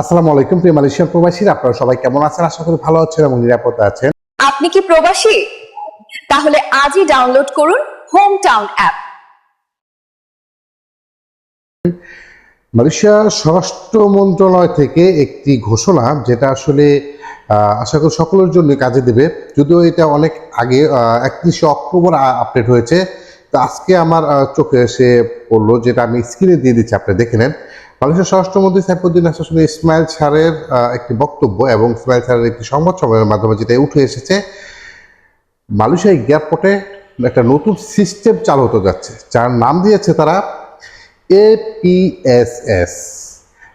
আসসালামু আলাইকুম প্রিয় মালয়েশিয়ার প্রবাসীরা আপনারা সবাই কেমন আছেন? আশা করি ভালো আছেন এবং নিরাপদে আছেন। আপনি কি প্রবাসী? তাহলে আজই ডাউনলোড করুন হোম টাউন অ্যাপ মালয়েশিয়া স্বরাষ্ট্র মন্ত্রণালয় থেকে একটি ঘোষণা যেটা আসলে আশা করি সকলের জন্য কাজে দেবে। যদিও এটা অনেক আগে একত্রিশে অক্টোবর আপডেট হয়েছে। তো আজকে আমার চোখে এসে পড়ল যেটা আমি স্ক্রিনে দিয়ে দিচ্ছি আপনি দেখে নেন। মালয়েশিয়ার স্বরাষ্ট্রমন্ত্রী সাইফুদ্দিন আসলে ইসমাইল ছাড়ের একটি বক্তব্য এবং ইসমাইল ছাড়ের একটি সংবাদ সম্মেলনের মাধ্যমে যেটা উঠে এসেছে, মালয়েশিয়া এয়ারপোর্টে একটা নতুন সিস্টেম চালু হতে যাচ্ছে, যার নাম দিয়েছে তারা এপিএসএস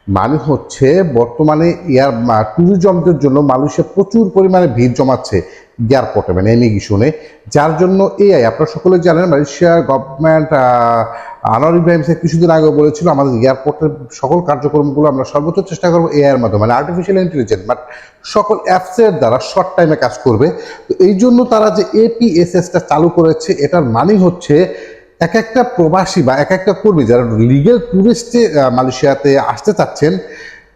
মানে হচ্ছে বর্তমানে এয়ার ট্যুরিজমদের জন্য মালয়েশিয়া প্রচুর পরিমাণে ভিড় জমাচ্ছে এয়ারপোর্টে মানে এমিগেশনে যার জন্য এআই আপনারা সকলে জানেন মালয়েশিয়ার গভর্নমেন্ট আনোয়ার ইব্রাহিম সাহেব কিছুদিন আগে বলেছিল, আমাদের এয়ারপোর্টের সকল কার্যক্রমগুলো আমরা সর্বোচ্চ চেষ্টা করব এআই এর মাধ্যমে মানে আর্টিফিশিয়াল ইন্টেলিজেন্স বাট সকল অ্যাপসের দ্বারা শর্ট টাইমে কাজ করবে। তো এই জন্য তারা যে এপিএসএসটা চালু করেছে, এটার মানে হচ্ছে এক একটা প্রবাসী বা এক একটা কর্মী যারা লিগেল ট্যুরিস্টে মালয়েশিয়াতে আসতে চাচ্ছেন,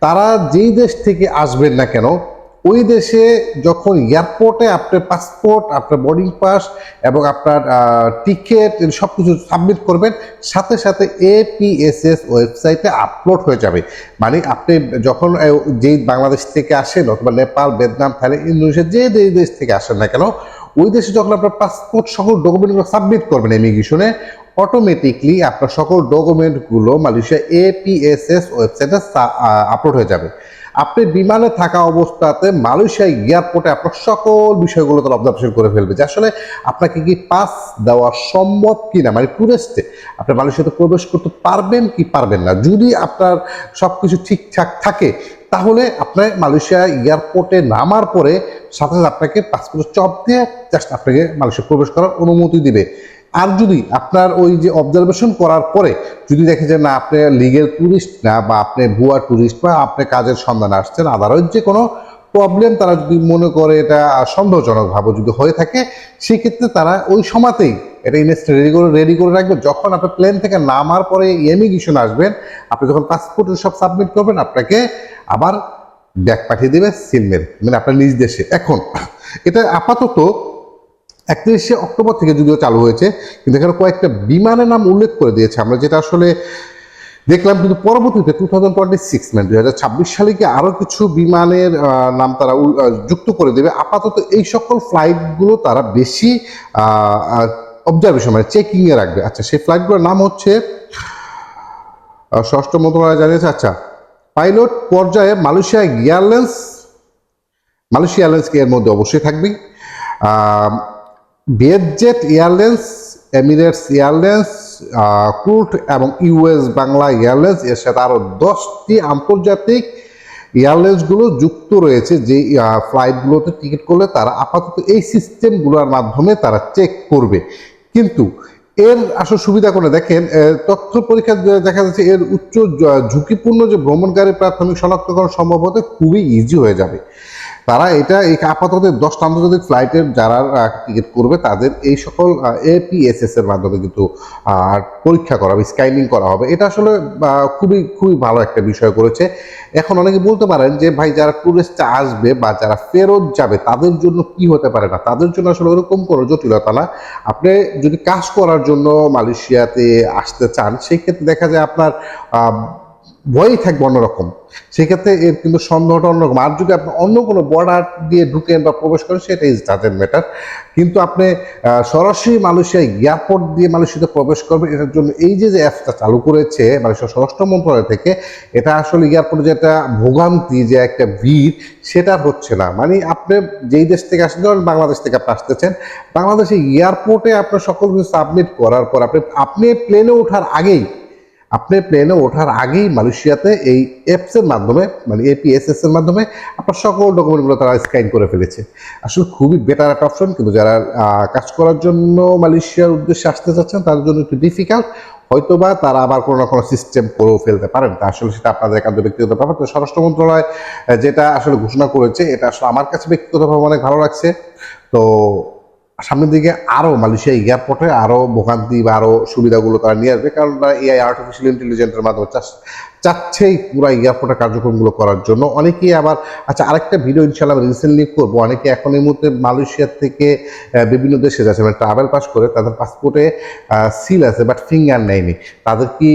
তারা যেই দেশ থেকে আসবেন না কেন ওই দেশে যখন এয়ারপোর্টে আপনার পাসপোর্ট আপনার বোর্ডিং পাস এবং আপনার টিকিট সব কিছু সাবমিট করবেন, সাথে সাথে এপিএসএস ওয়েবসাইটে আপলোড হয়ে যাবে। মানে আপনি যখন যেই বাংলাদেশ থেকে আসেন অথবা নেপাল, ভিয়েতনাম, থাইল্যান্ড, ইন্দোনেশিয়া, যে দেশ থেকে আসেন না কেন ওই দেশে যখন আপনার পাসপোর্ট সকল ডকুমেন্টগুলো সাবমিট করবেন ইমিগ্রেশনে অটোমেটিকলি আপনার সকল ডকুমেন্টগুলো মালয়েশিয়া এপিএসএস ওয়েবসাইটে আপলোড হয়ে যাবে। আপনি বিমানে থাকা অবস্থাতে মালয়েশিয়া এয়ারপোর্টে আপনার সকল বিষয়গুলো তারা অবজারভেশন করে ফেলবে যে আসলে আপনাকে কি পাস দেওয়া সম্ভব কি না মানে টুরিস্টে আপনি মালয়েশিয়াতে প্রবেশ করতে পারবেন কি পারবেন না। যদি আপনার সব কিছু ঠিকঠাক থাকে তাহলে আপনার মালয়েশিয়া এয়ারপোর্টে নামার পরে সাথে সাথে আপনাকে পাসপোর্ট চপ দিয়ে জাস্ট আপনাকে মালয়েশিয়া প্রবেশ করার অনুমতি দিবে। আর যদি আপনার ওই যে অবজারভেশন করার পরে যদি দেখে যে না, আপনি লিগেল ট্যুরিস্ট না বা আপনি ভুয়া ট্যুরিস্ট বা আপনি কাজের সন্ধানে আসছেন আদারওয়াইজ যে কোনো প্রবলেম তারা যদি মনে করে এটা সন্দেহজনকভাবে যদি হয়ে থাকে, সেক্ষেত্রে তারা ওই সময়তেই এটা ইনভেস্ট রেডি করে রেডি করে রাখবে যখন আপনার প্লেন থেকে নামার পরে ইমিগ্রেশন আসবেন, আপনি যখন পাসপোর্ট সব সাবমিট করবেন, আপনাকে আবার ব্যাক পাঠিয়ে দেবে সিলমের মানে আপনার নিজ দেশে। এখন, এটা আপাতত একত্রিশে অক্টোবর থেকে যদিও চালু হয়েছে, কিন্তু এখানে কয়েকটা বিমানের নাম উল্লেখ করে দিয়েছে। আমরা যেটা আসলে দেখলাম, কিন্তু পরবর্তীতে টু থাউজেন্ড টোয়েন্টি সিক্স মানে দুই হাজার ছাব্বিশ সালে কি আরও কিছু বিমানের নাম তারা যুক্ত করে দেবে? আপাতত এই সকল ফ্লাইটগুলো তারা বেশি অবজারভেশন মানে চেকিংয়ে রাখবে। আচ্ছা সেই ফ্লাইটগুলোর নাম হচ্ছে ষষ্ঠ মন্ত্রণালয় জানিয়েছে আচ্ছা পাইলট পর্যায়ে মালয়েশিয়া এয়ারলাইন্স মালয়েশিয়া এয়ারলাইন্সকে এর মধ্যে অবশ্যই থাকবে ভিয়েতজেট এয়ারলাইন্স এমিরেটস এয়ারলাইন্স ক্রুট এবং ইউএস বাংলা এয়ারলাইন্স এর সাথে আরও দশটি আন্তর্জাতিক এয়ারলাইন্সগুলো যুক্ত রয়েছে, যে ফ্লাইটগুলোতে টিকিট করলে তারা আপাতত এই সিস্টেমগুলোর মাধ্যমে তারা চেক করবে। কিন্তু এর আসল সুবিধা করে দেখেন তথ্য পরীক্ষা দেখা যাচ্ছে এর উচ্চ ঝুঁকিপূর্ণ যে ভ্রমণকারী প্রাথমিক শনাক্তকরণ সম্ভব হতে খুবই ইজি হয়ে যাবে। তারা এটা এই আপাতত দশটা আন্তর্জাতিক ফ্লাইটের যারা টিকিট করবে তাদের এই সকল এপিএসএস এর মাধ্যমে কিন্তু পরীক্ষা করা হবে স্ক্যানিং করা হবে। এটা আসলে খুবই খুবই ভালো একটা বিষয় করেছে। এখন অনেকে বলতে পারেন যে, ভাই, যারা টুরিস্ট আসবে বা যারা ফেরত যাবে, তাদের জন্য কি হতে পারে না? তাদের জন্য আসলে ওরকম কোনো জটিলতা না। আপনি যদি কাজ করার জন্য মালয়েশিয়াতে আসতে চান, সেক্ষেত্রে দেখা যায় আপনার ভয়ই থাকবে অন্যরকম। সেক্ষেত্রে এর কিন্তু সন্দেহটা অন্যরকম। আর যদি আপনি অন্য কোনো বর্ডার দিয়ে ঢুকেন বা প্রবেশ করেন, সেটা ইজ ডাজেন্ট ম্যাটার কিন্তু আপনি সরাসরি মালয়েশিয়া এয়ারপোর্ট দিয়ে মালয়েশিয়াতে প্রবেশ করবেন, এটার জন্য এই যে যে অ্যাপসটা চালু করেছে মালয়েশিয়া স্বরাষ্ট্র মন্ত্রণালয় থেকে, এটা আসলে এয়ারপোর্টে যেটা ভোগান্তি যে একটা ভিড়, সেটা হচ্ছে না। মানে আপনি যেই দেশ থেকে আসেন ধরেন বাংলাদেশ থেকে আপনি আসতেছেন, বাংলাদেশে এয়ারপোর্টে আপনার সকল কিছু সাবমিট করার পর আপনি আপনি প্লেনে ওঠার আগেই আপনি প্লেনে ওঠার আগেই মালয়েশিয়াতে এই অ্যাপসের মাধ্যমে মানে এপিএসএস এর মাধ্যমে আপনার সকল ডকুমেন্টগুলো তারা স্ক্যান করে ফেলেছে। আসলে খুবই বেটার একটা অপশন কিন্তু যারা কাজ করার জন্য মালয়েশিয়ার উদ্দেশ্যে আসতে চাচ্ছেন, তাদের জন্য একটু ডিফিকাল্ট হয়তোবা তারা আবার কোনো না কোনো সিস্টেম করেও ফেলতে পারেন, তা আসলে সেটা আপনাদের একান্ত ব্যক্তিগত ব্যাপার। তো স্বরাষ্ট্র মন্ত্রণালয় যেটা আসলে ঘোষণা করেছে, এটা আসলে আমার কাছে ব্যক্তিগতভাবে অনেক ভালো লাগছে। তো সামনের দিকে আরও মালয়েশিয়া এয়ারপোর্টে আরও ভোগান্তি বা আরও সুবিধাগুলো তারা নিয়ে আসবে। কারণ তারা এআই আর্টিফিশিয়াল ইন্টেলিজেন্সের মাধ্যমে চাচ্ছেই পুরো এয়ারপোর্টের কার্যক্রমগুলো করার জন্য। অনেকেই আবার আচ্ছা আরেকটা ভিডিও ইনশাল্লাহ রিসেন্টলি করব। অনেকে এখন এই মুহূর্তে মালয়েশিয়া থেকে বিভিন্ন দেশে যাচ্ছে। মানে ট্রাভেল পাস করে তাদের পাসপোর্টে সিল আছে বাট ফিঙ্গার নেয়নি। তাদের কি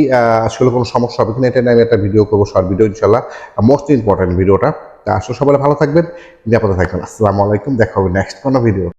আসলে কোনো সমস্যা হবে কিনা, এটা নিয়ে আমি একটা ভিডিও করব শর্ট ভিডিও ইনশাল্লাহ মোস্ট ইম্পর্টেন্ট ভিডিওটা আসলে সবাই ভালো থাকবেন, নিরাপদে থাকবেন। আসসালামু আলাইকুম, দেখা হবে নেক্সট কোনো ভিডিও